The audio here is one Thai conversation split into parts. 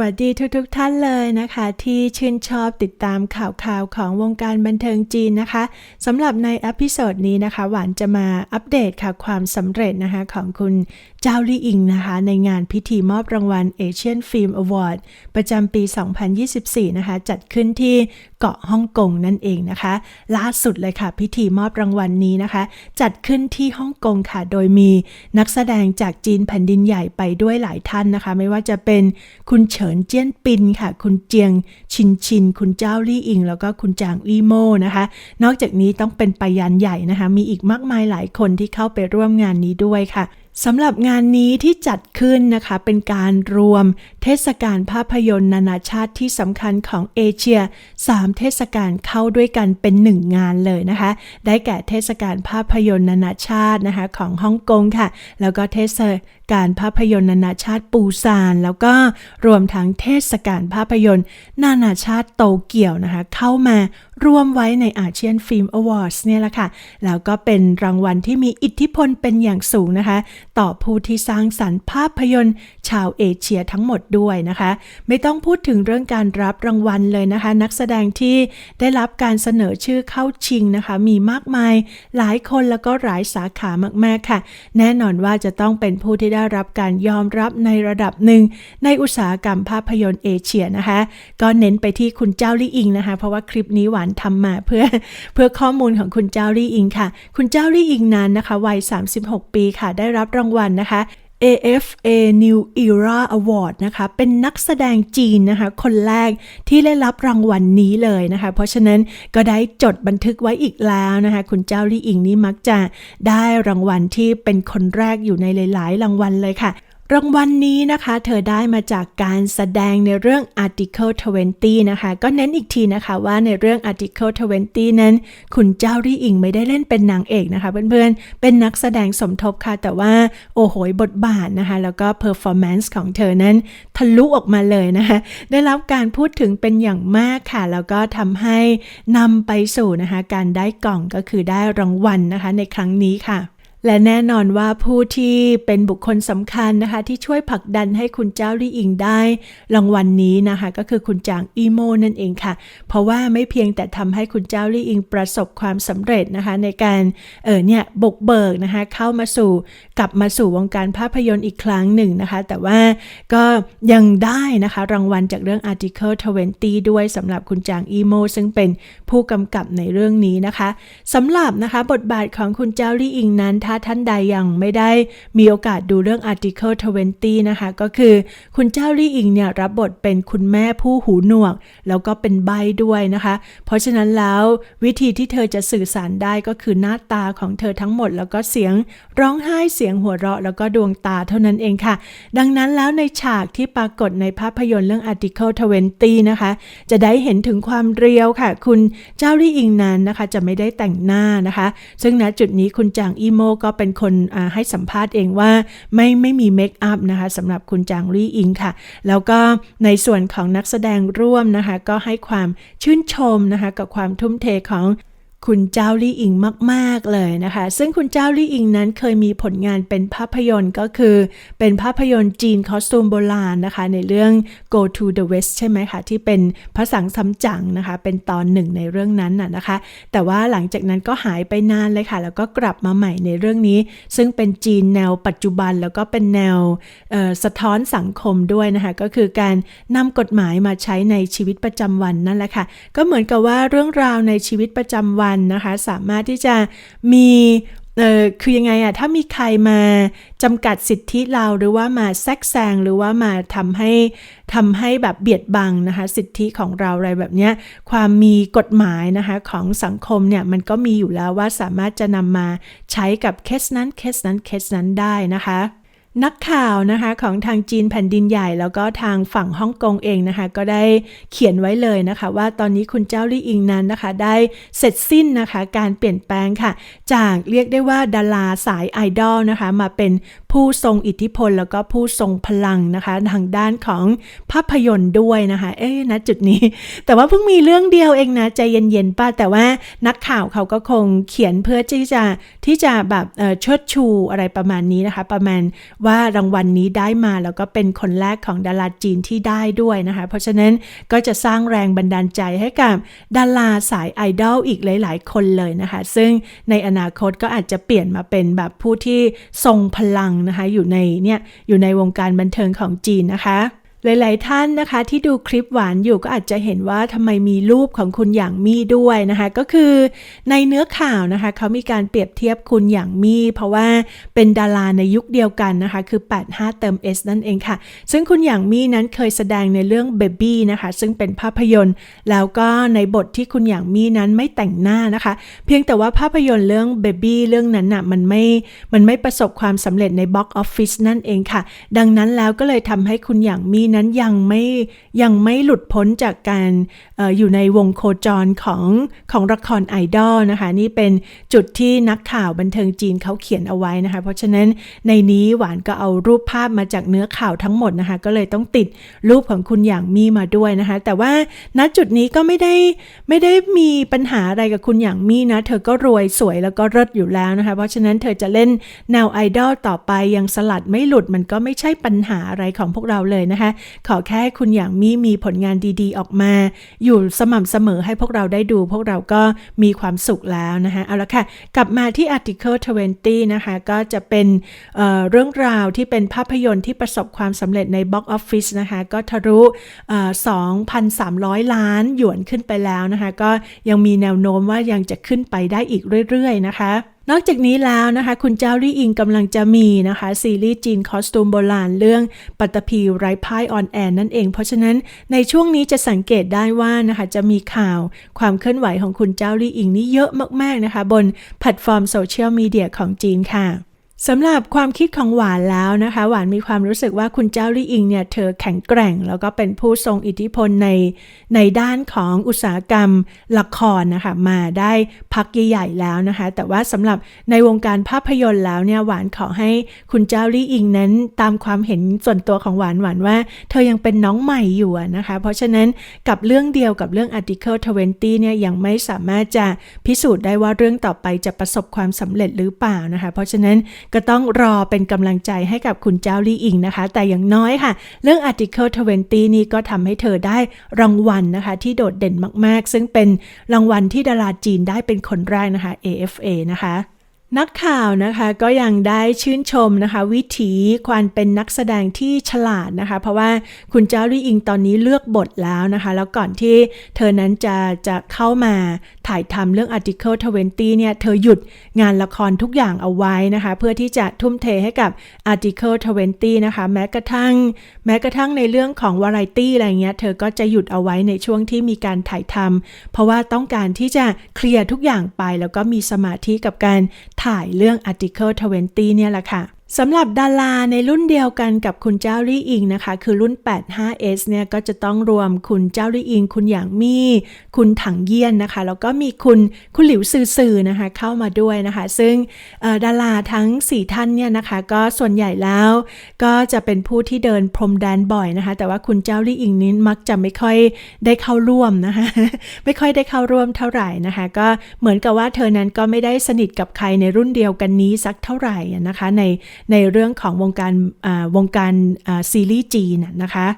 วัสดีทุกๆทท่านเลยนะคะ ที่ชื่นชอบติดตามข่าวข่าวของวงการบันเทิงจีนนะคะสำหรับในอพิโซดนี้นะคะ หวานจะมาอัปเดตค่ะความสำเร็จนะคะของคุณ เจ้าลี่อิงนะคะ ในงานพิธีมอบรางวัล Asian Film Award ประจำปี 2024 นะคะ จัดขึ้นที่เกาะฮ่องกงนั่นเองนะคะ ล่าสุดเลยค่ะ พิธีมอบรางวัลนนี้นะคะ จัดขึ้นที่ฮ่องกงค่ะ โดยมีนักแสดงจากจีนแผ่นดินใหญ่ไปด้วยหลายท่านนะคะ ไม่ว่าจะเป็นคุณเฉินเจี้ยนปินค่ะ คุณเจียงชินชิน คุณเจ้าลี่อิง แล้วก็คุณจางอี้โมนะคะ นอกจากนี้ต้องเป็นปยันใหญ่นะคะ มีอีกมากมายหลายคนที่เข้าไปร่วมงานนี้ด้วยค่ะ สำหรับงานนี้ที่จัดขึ้นนะคะเป็นการรวมเทศกาลภาพยนตร์นานาชาติที่สำคัญของเอเชีย 3 เทศกาลเข้าด้วยกันเป็นหนึ่งงานเลยนะคะ ได้แก่เทศกาลภาพยนตร์นานาชาตินะคะของฮ่องกงค่ะ แล้วก็เทศกาลภาพยนตร์นานาชาติปูซาน แล้วก็รวมทั้งเทศกาลภาพยนตร์ นานาชาติโตเกียวนะคะเข้ามา รวมไว้ในอาเซียนฟิล์มอวอร์ดเนี่ยแหละค่ะ แล้วก็เป็นรางวัลที่มีอิทธิพลเป็นอย่างสูงนะคะ ต่อผู้ที่สร้างสรรค์ภาพยนตร์ ชาวเอเชียทั้งหมดด้วยนะคะ ไม่ต้องพูดถึงเรื่องการรับรางวัลเลยนะคะ นักแสดงที่ได้รับการเสนอชื่อเข้าชิงนะคะ มีมากมายหลายคนแล้วก็หลายสาขามากๆค่ะ แน่นอนว่าจะต้องเป็นผู้ที่ได้รับการยอมรับในระดับหนึ่ง ในอุตสาหกรรมภาพยนตร์เอเชียนะคะ ก็เน้นไปที่คุณเจ้าลี่อิงนะคะ เพราะว่าคลิปนี้หวานทำมาเพื่อเพื่อข้อมูลของคุณเจ้าลี่อิงค่ะ คุณเจ้าลี่อิงนั้นนะคะวัย 36 ปีค่ะ ได้รับรางวัลนะคะ AFA New Era Award นะคะ เป็นนักแสดงจีนนะคะ คนแรกที่ได้รับรางวัลนนี้เลยนะคะ เพราะฉะนั้นก็ได้จดบันทึกไว้อีกแล้วนะคะ คุณเจ้าลี่อิงนี่มักจะได้รางวัลที่เป็นคนแรกอยู่ในหลาย ๆ รางวัลเลยค่ะ รางวัลนนี้นะคะ เธอได้มาจากการแสดงในเรื่อง Article 20 นะคะ ก็เน้นอีกทีนะคะว่าในเรื่อง Article 20 นั้น คุณเจ้ารี่อิงไม่ได้เล่นเป็นนางเอกนะคะ เพื่อนๆ เป็นนักแสดงสมทบค่ะ แต่ว่าโอ้โหบทบาทนะคะ แล้วก็ performance ของเธอนั้นทะลุออกมาเลยนะคะ ได้รับการพูดถึงเป็นอย่างมากค่ะ แล้วก็ทำให้นำไปสู่นะคะ การได้กล่องก็คือได้รางวัลนะคะในครั้งนี้ค่ะ และแน่นอนว่าผู้ที่เป็นบุคคลสำคัญนะคะ ที่ช่วยผลักดันให้คุณเจ้าลี่อิงได้ รางวัลนนี้นะคะ ก็คือคุณจางอีโมนั่นเองค่ะ เพราะว่าไม่เพียงแต่ทำให้คุณเจ้าลี่อิงประสบความสำเร็จนะคะ ในการเออเนี่ยบกเบิกนะคะ เข้ามาสู่กลับมาสู่วงการภาพยนตร์อีกครั้งหนึ่งนะคะ แต่ว่าก็ยังได้นะคะ รางวัลจากเรื่อง Article 20 ด้วยสำหรับคุณจางอีโมซึ่งเป็นผู้กำกับในเรื่องนี้นะคะสำหรับนะคะ บทบาทของคุณเจ้าลี่อิงนั้นถ้าท่านใดยังไม่ได้มีโอกาสดูเรื่อง Article 20 นะคะ ก็คือคุณเจ้าลี่อิงเนี่ยรับบทเป็นคุณแม่ผู้หูหนวก แล้วก็เป็นใบด้วยนะคะ เพราะฉะนั้นแล้ววิธีที่เธอจะสื่อสารได้ก็คือหน้าตาของเธอทั้งหมด แล้วก็เสียงร้องไห้เสียงหัวเราะ แล้วก็ดวงตาเท่านั้นเองค่ะ ดังนั้นแล้วในฉากที่ปรากฏในภาพยนตร์เรื่อง Article 20 นะคะ จะได้เห็นถึงความเรียวค่ะ คุณเจ้าลี่อิงนั้นนะคะ จะไม่ได้แต่งหน้านะคะ ซึ่งณจุดนี้คุณจางอีโมก็เป็นคนให้สัมภาษณ์เองว่าไม่ไม่มีเมคอัพนะคะสำหรับคุณจางรี่อิงค่ะ แล้วก็ในส่วนของนักแสดงร่วมนะคะ ก็ให้ความชื่นชมนะคะ กับความทุ่มเทของ คุณเจ้าลี่อิงมาก ๆ เลยนะคะ ซึ่งคุณเจ้าลี่อิงนั้นเคยมีผลงานเป็นภาพยนตร์ก็คือ เป็นภาพยนตร์จีนคอสตูมโบราณนะคะ ในเรื่อง Go to the West ใช่ไหมคะ ที่เป็นพระสังซัมจั๋งนะคะ เป็นตอนหนึ่งในเรื่องนั้นน่ะนะคะ แต่ว่าหลังจากนั้นก็หายไปนานเลยค่ะ แล้วก็กลับมาใหม่ในเรื่องนี้ ซึ่งเป็นจีนแนวปัจจุบันแล้วก็เป็นแนวสะท้อนสังคมด้วยนะคะ ก็คือการนำกฎหมายมาใช้ในชีวิตประจำวันนั่นแหละค่ะก็เหมือนกับว่าเรื่องราวในชีวิตประจำวันนนะคะ สามารถที่จะมีเออคือยังไงอะถ้ามีใครมาจำกัดสิทธิเราหรือว่ามาแทรกแซงหรือว่ามาทำให้ทำให้แบบเบียดบังนะคะ สิทธิของเราอะไรแบบเนี้ยความมีกฎหมายนะคะของสังคมเนี่ยมันก็มีอยู่แล้วว่าสามารถจะนำมาใช้กับเคสนั้นเคสนั้นเคสนั้นได้นะคะ นักข่าวนะคะของทางจีนแผ่นดินใหญ่แล้วก็ทางฝั่งฮ่องกงเองนะคะ ก็ได้เขียนไว้เลยนะคะ ว่าตอนนี้คุณเจ้าลี่อิงนั้นนะคะ ได้เสร็จสิ้นนะคะ การเปลี่ยนแปลงค่ะ จากเรียกได้ว่าดาราสายไอดอลนะคะ มาเป็นผู้ทรงอิทธิพล แล้วก็ผู้ทรงพลังนะคะ ทางด้านของภาพยนตร์ด้วยนะคะ เอ๊ะนะจุดนี้ แต่ว่าเพิ่งมีเรื่องเดียวเองนะใจเย็นๆป้าแต่ว่านักข่าวเขาก็คงเขียนเพื่อที่จะที่จะแบบเชิดชูอะไรประมาณนี้นะคะ ประมาณว่ารางวัลนนี้ได้มาแล้วก็เป็นคนแรกของดาราจีนที่ได้ด้วยนะคะ เพราะฉะนั้นก็จะสร้างแรงบันดาลใจให้กับดาราสายไอดอลอีกหลาย ๆ คนเลยนะคะ ซึ่งในอนาคตก็อาจจะเปลี่ยนมาเป็นแบบผู้ที่ทรงพลังนะคะอยู่ในเนี่ยอยู่ในวงการบันเทิงของจีนนะคะ หลาย ๆ ท่านนะคะที่ดูคลิปหวานอยู่ก็อาจจะเห็นว่าทำไมมีรูปของคุณอย่างมี่ด้วยนะคะ ก็คือในเนื้อข่าวนะคะเขามีการเปรียบเทียบคุณอย่างมี่เพราะว่าเป็นดาราในยุคเดียวกันนะคะ คือ 85 เติม S นั่นเองค่ะ ซึ่งคุณอย่างมี่นั้นเคยแสดงในเรื่อง Baby นะคะ ซึ่งเป็นภาพยนตร์ แล้วก็ในบทที่คุณอย่างมี่นั้นไม่แต่งหน้านะคะ เพียงแต่ว่าภาพยนตร์เรื่อง Baby เรื่องนั้นน่ะมันไม่มันไม่ประสบความสำเร็จในบ็อกออฟฟิศนั่นเองค่ะ ดังนั้นแล้วก็เลยทำให้คุณอย่างมี่นั้นยังไม่ยังไม่หลุดพ้นจากการออยู่ในวงโคจรของของละครไอดอลนะคะ นี่เป็นจุดที่นักข่าวบันเทิงจีนเขาเขียนเอาไว้นะคะ เพราะฉะนั้นในนี้หวานก็เอารูปภาพมาจากเนื้อข่าวทั้งหมดนะคะ ก็เลยต้องติดรูปของคุณอย่างมีมาด้วยนะคะ แต่ว่าณจุดนี้ก็ไม่ได้ไม่ได้มีปัญหาอะไรกับคุณอย่างมีนะ เธอก็รวยสวยแล้วก็เลิศอยู่แล้วนะคะ เพราะฉะนั้นเธอจะเล่นแนวไอดอลต่อไปยังสลัดไม่หลุดมันก็ไม่ใช่ปัญหาอะไรของพวกเราเลยนะคะขอแค่คุณอย่างมีมีผลงานดีๆ ออกมา อยู่สม่ำเสมอให้พวกเราได้ดู พวกเราก็มีความสุขแล้วนะคะเอาละค่ะ กลับมาที่ Article 20 นะคะ ก็จะเป็นเเรื่องราวที่เป็นภาพยนตร์ที่ประสบความสำเร็จใน Box Office นะคะ ก็ทะลุ2,300 ล้านหยวนขึ้นไปแล้วนะคะ ก็ยังมีแนวโน้มว่ายังจะขึ้นไปได้อีกเรื่อยๆ นะคะ นอกจากนี้แล้วนะคะคุณเจ้าลี่อิงกำลังจะมีนะคะซีรีส์จีนคอสตูมโบราณเรื่องปัตตภีไร้พ่ายออนแอนนั่นเอง เพราะฉะนั้นในช่วงนี้จะสังเกตได้ว่านะคะจะมีข่าวความเคลื่อนไหวของคุณเจ้าลี่อิงนี่เยอะมากๆนะคะ บนแพลตฟอร์มโซเชียลมีเดียของจีนค่ะ สำหรับความคิดของหวานแล้วนะคะ หวานมีความรู้สึกว่าคุณเจ้าลี่อิงเนี่ยเธอแข็งแกร่ง แล้วก็เป็นผู้ทรงอิทธิพลในในด้านของอุตสาหกรรมละครนะคะมาได้พักใหญ่ๆแล้วนะคะ แต่ว่าสำหรับในวงการภาพยนตร์แล้วเนี่ยหวานขอให้คุณเจ้าลี่อิงนั้นตามความเห็นส่วนตัวของหวานหวานว่า เธอยังเป็นน้องใหม่อยู่นะคะ เพราะฉะนั้นกับเรื่องเดียวกับเรื่อง Article 20เนี่ยยังไม่สามารถจะพิสูจน์ได้ว่าเรื่องต่อไปจะประสบความสำเร็จหรือเปล่านะคะ เพราะฉะนั้นก็ต้องรอเป็นกำลังใจให้กับคุณเจ้าลี่อิงนะคะ แต่อย่างน้อยค่ะ เรื่อง Article 20 นี้ก็ทำให้เธอได้รางวัลนะคะ ที่โดดเด่นมากๆ ซึ่งเป็นรางวัลที่ดาราจีนได้เป็นคนแรกนะคะ AFA นะคะ นักข่าวนะคะก็ยังได้ชื่นชมนะคะ วิถีความเป็นนักแสดงที่ฉลาดนะคะ เพราะว่าคุณเจ้าลี่อิงตอนนี้เลือกบทแล้วนะคะ แล้วก่อนที่เธอนั้นจะจะเข้ามาถ่ายทำเรื่อง Article 20 เนี่ย เธอหยุดงานละครทุกอย่างเอาไว้นะคะ เพื่อที่จะทุ่มเทให้กับ Article 20 นะคะ แม้กระทั่ง แม้กระทั่งในเรื่องของวาไรตี้อะไรเงี้ยเธอก็จะหยุดเอาไว้ในช่วงที่มีการถ่ายทำเพราะว่าต้องการที่จะเคลียร์ทุกอย่างไป แล้วก็มีสมาธิกับการถ่ายเรื่อง Article 20 เนี่ยแหละค่ะ สำหรับดาราในรุ่นเดียวกันกับคุณเจ้าลี่อิงนะคะ คือรุ่น 85S เนี่ยก็จะต้องรวมคุณเจ้าลี่อิง คุณหยางมี่ คุณถังเยี่ยนนะคะ แล้วก็มีคุณคุณหลิวซือซือนะคะเข้ามาด้วยนะคะ ซึ่งดาราทั้ง 4 ท่านเนี่ยนะคะ ก็ส่วนใหญ่แล้ว ก็จะเป็นผู้ที่เดินพรมแดนบ่อยนะคะ แต่ว่าคุณเจ้าลี่อิงนี้มักจะไม่ค่อยได้เข้าร่วมนะคะ ไม่ค่อยได้เข้าร่วมเท่าไหร่นะคะ ก็เหมือนกับว่าเธอนั้นก็ไม่ได้สนิทกับใครในรุ่นเดียวกันนี้สักเท่าไหร่นะคะในในเรื่องของวงการวงการซีรีส์จีนนะคะ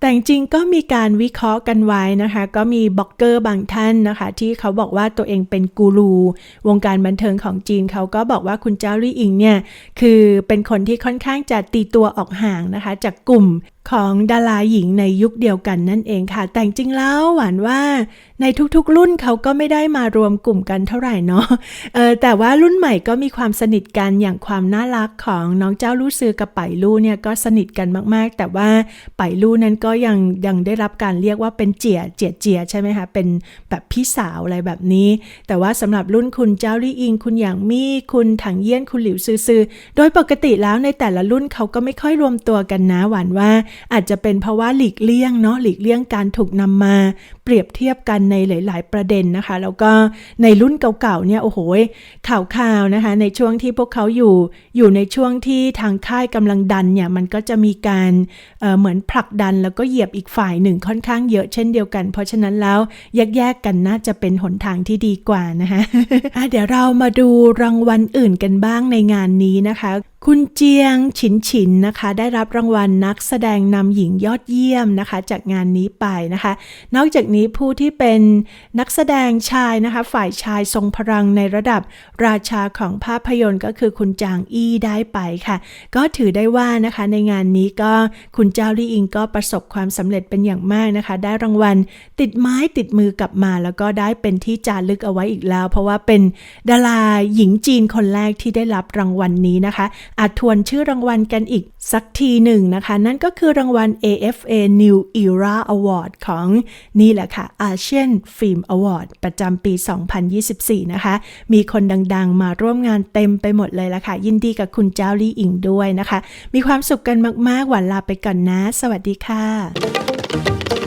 แต่จริงก็มีการวิเคราะห์กันไว้นะคะ ก็มีบล็อกเกอร์บางท่านนะคะ ที่เขาบอกว่าตัวเองเป็นกูรูวงการบันเทิงของจีนเขาก็บอกว่าคุณเจ้าลี่อิงเนี่ย คือเป็นคนที่ค่อนข้างจะตีตัวออกห่างนะคะ จากกลุ่ม ของดาราหญิงในยุคเดียวกันนั่นเองค่ะ แต่จริงแล้วหวานว่าในทุกๆ รุ่นเขาก็ไม่ได้มารวมกลุ่มกันเท่าไหร่เนาะเออแต่ว่ารุ่นใหม่ก็มีความสนิทกันอย่างความน่ารักของน้องเจ้าลู่ซือกับไปลู่เนี่ยก็สนิทกันมากๆ แต่ว่าไปลู่นั้นก็ยังยังได้รับการเรียกว่าเป็นเจียเจียเจียใช่ไหมคะเป็นแบบพี่สาวอะไรแบบนี้ แต่ว่าสำหรับรุ่นคุณเจ้าลี่อิง คุณอย่างมี่คุณถังเยี่ยนคุณหลิวซือซือโดยปกติแล้วในแต่ละรุ่นเขาก็ไม่ค่อยรวมตัวกันนะหวานว่าอาจจะเป็นเพราะว่าหลีกเลี่ยงเนาะหลีกเลี่ยงการถูกนำมา เปรียบเทียบกันในหลาย ๆ ประเด็นนะคะ แล้วก็ในรุ่นเก่า ๆ เนี่ยโอ้โหข่าวข่าวนะคะ ในช่วงที่พวกเขาอยู่อยู่ในช่วงที่ทางค่ายกำลังดันเนี่ยมันก็จะมีการเเหมือนผลักดันแล้วก็เหยียบอีกฝ่ายหนึ่งค่อนข้างเยอะเช่นเดียวกัน เพราะฉะนั้นแล้วแยกๆกันน่าจะเป็นหนทางที่ดีกว่านะคะะเดี๋ยวเรามาดูรางวัลอื่นกันบ้างในงานนี้นะคะคุณเจียงฉินฉินนะคะ ได้รับรางวัลนักแสดงนำหญิงยอดเยี่ยมนะคะ จากงานนี้ไปนะคะ นอกจากนี้ผู้ที่เป็นนักแสดงชายนะคะ ฝ่ายชายทรงพลังในระดับราชาของภาพยนตร์ก็คือคุณจางอี้ได้ไปค่ะ ก็ถือได้ว่านะคะในงานนี้ก็คุณเจ้าลี่อิงก็ประสบความสำเร็จเป็นอย่างมากนะคะ ได้รางวัลติดไม้ติดมือกลับมา แล้วก็ได้เป็นที่จารึกเอาไว้อีกแล้ว เพราะว่าเป็นดาราหญิงจีนคนแรกที่ได้รับรางวัลนี้นะคะ อาจทวนชื่อรางวัลกันอีกสักทีหนึ่งนะคะ นั่นก็คือรางวัล AFA New Era Award ของนี่แหละค่ะอาเซียนฟิล์มอวอร์ดประจำปี 2024 นะคะ มีคนดังๆ มาร่วมงานเต็มไปหมดเลยละค่ะ ยินดีกับคุณเจ้าลี่อิงด้วยนะคะ มีความสุขกันมากๆ หวันลาไปก่อนนะ สวัสดีค่ะ